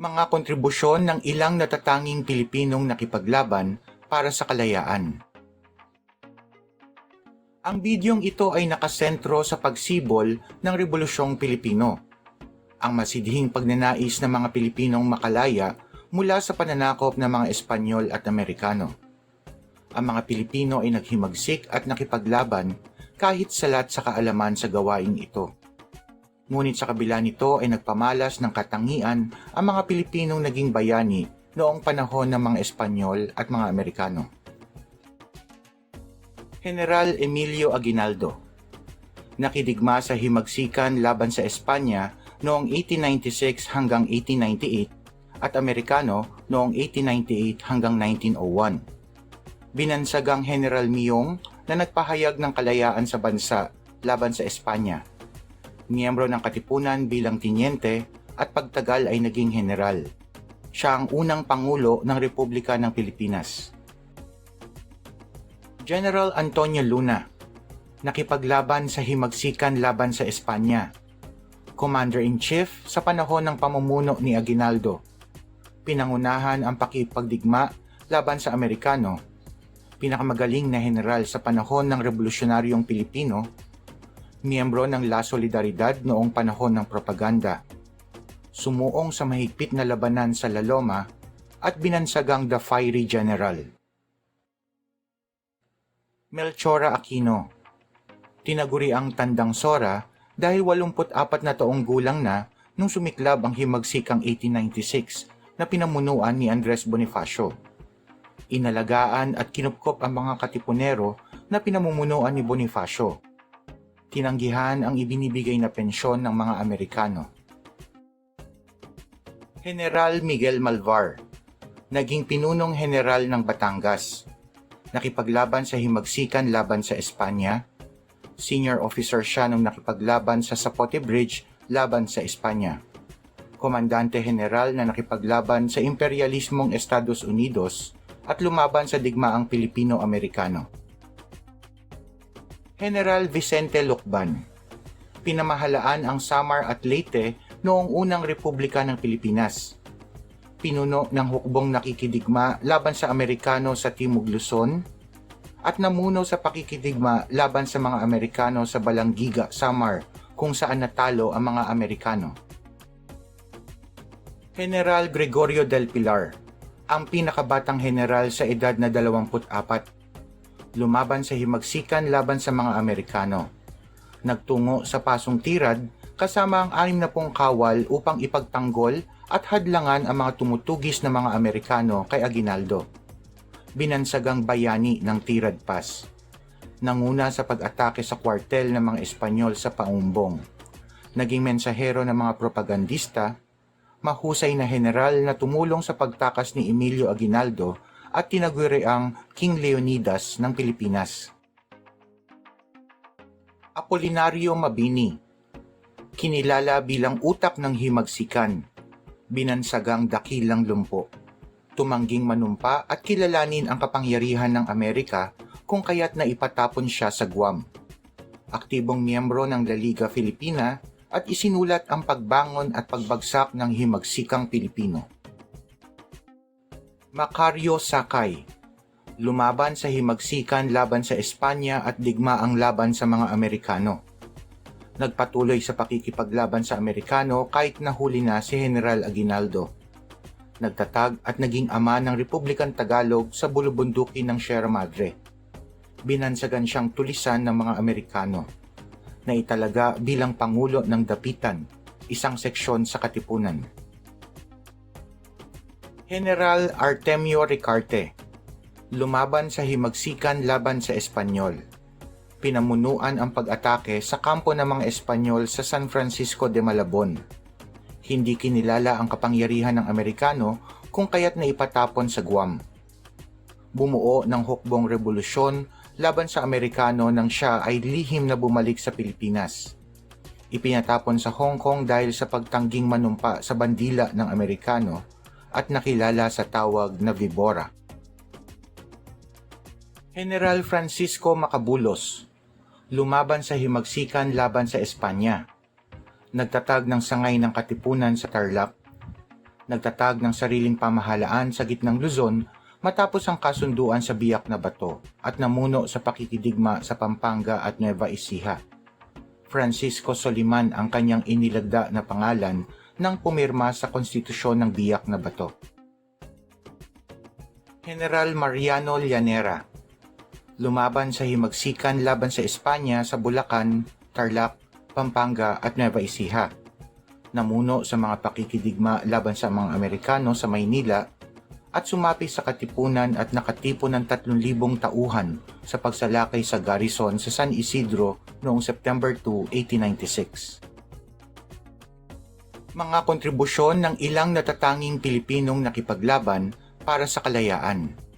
mga kontribusyon ng ilang natatanging Pilipinong nakipaglaban para sa kalayaan. Ang bidyong ito ay nakasentro sa pagsibol ng Rebolusyong Pilipino, ang masidhing pagnanais ng mga Pilipinong makalaya mula sa pananakop ng mga Espanyol at Amerikano. Ang mga Pilipino ay naghimagsik at nakipaglaban kahit salat sa kaalaman sa gawaing ito. Ngunit sa kabila nito ay nagpamalas ng katangian ang mga Pilipinong naging bayani noong panahon ng mga Espanyol at mga Amerikano. General Emilio Aguinaldo Nakidigma sa himagsikan laban sa Espanya noong 1896 hanggang 1898 at Amerikano noong 1898 hanggang 1901. Binansagang General Miyong na nagpahayag ng kalayaan sa bansa laban sa Espanya. Miyembro ng Katipunan bilang tinyente at pagtagal ay naging general. Siya ang unang pangulo ng Republika ng Pilipinas. General Antonio Luna nakipaglaban sa himagsikan laban sa Espanya. Commander-in-Chief sa panahon ng pamumuno ni Aguinaldo. Pinangunahan ang pakipagdigma laban sa Amerikano. Pinakamagaling na general sa panahon ng Revolusyonaryong Pilipino. Miyembro ng La Solidaridad noong panahon ng propaganda. Sumuong sa mahigpit na labanan sa Laloma at binansagang The Fiery General. Melchora Aquino Tinaguri ang Tandang Sora dahil 84 na taong gulang na nung sumiklab ang himagsikang 1896 na pinamunuan ni Andres Bonifacio. Inalagaan at kinupkop ang mga katipunero na pinamumunuan ni Bonifacio. Tinanggihan ang ibinibigay na pensyon ng mga Amerikano. General Miguel Malvar Naging pinunong general ng Batangas. Nakipaglaban sa himagsikan laban sa Espanya Senior officer siya nung nakipaglaban sa Zapote Bridge laban sa Espanya. Komandante General na nakipaglaban sa imperialismong Estados Unidos at lumaban sa digmaang Pilipino-Amerikano. General Vicente Lucban Pinamahalaan ang Samar at Leyte noong unang Republika ng Pilipinas. Pinuno ng hukbong nakikidigma laban sa Amerikano sa Timog Luzon, at namuno sa pakikidigma laban sa mga Amerikano sa Balanggiga, Samar, kung saan natalo ang mga Amerikano. General Gregorio del Pilar, ang pinakabatang general sa edad na 24. Lumaban sa himagsikan laban sa mga Amerikano. Nagtungo sa pasong tirad kasama ang anim na pong kawal upang ipagtanggol at hadlangan ang mga tumutugis na mga Amerikano kay Aguinaldo binansagang bayani ng Tirad Pass. Nanguna sa pag-atake sa kwartel ng mga Espanyol sa Paumbong. Naging mensahero ng mga propagandista, mahusay na general na tumulong sa pagtakas ni Emilio Aguinaldo at tinaguri ang King Leonidas ng Pilipinas. Apolinario Mabini Kinilala bilang utak ng himagsikan, binansagang dakilang lumpo tumangging manumpa at kilalanin ang kapangyarihan ng Amerika kung kaya't naipatapon siya sa Guam. Aktibong miyembro ng La Liga Filipina at isinulat ang pagbangon at pagbagsak ng himagsikang Pilipino. Macario Sakay Lumaban sa himagsikan laban sa Espanya at digmaang laban sa mga Amerikano. Nagpatuloy sa pakikipaglaban sa Amerikano kahit nahuli na si General Aguinaldo nagtatag at naging ama ng Republikan Tagalog sa bulubundukin ng Sierra Madre. Binansagan siyang tulisan ng mga Amerikano na italaga bilang Pangulo ng Dapitan, isang seksyon sa Katipunan. General Artemio Ricarte Lumaban sa himagsikan laban sa Espanyol. Pinamunuan ang pag-atake sa kampo ng mga Espanyol sa San Francisco de Malabon hindi kinilala ang kapangyarihan ng Amerikano kung kaya't naipatapon sa Guam. Bumuo ng hukbong revolusyon laban sa Amerikano nang siya ay lihim na bumalik sa Pilipinas. Ipinatapon sa Hong Kong dahil sa pagtangging manumpa sa bandila ng Amerikano at nakilala sa tawag na Vibora. General Francisco Macabulos lumaban sa himagsikan laban sa Espanya nagtatag ng sangay ng katipunan sa Tarlac, Nagtatag ng sariling pamahalaan sa gitnang Luzon matapos ang kasunduan sa Biak na Bato at namuno sa pakikidigma sa Pampanga at Nueva Ecija. Francisco Soliman ang kanyang inilagda na pangalan nang pumirma sa konstitusyon ng Biak na Bato. General Mariano Llanera Lumaban sa himagsikan laban sa Espanya sa Bulacan, Tarlac, Pampanga at Nueva Ecija. Namuno sa mga pakikidigma laban sa mga Amerikano sa Maynila at sumapi sa katipunan at nakatipo ng 3,000 tauhan sa pagsalakay sa garrison sa San Isidro noong September 2, 1896. Mga kontribusyon ng ilang natatanging Pilipinong nakipaglaban para sa kalayaan.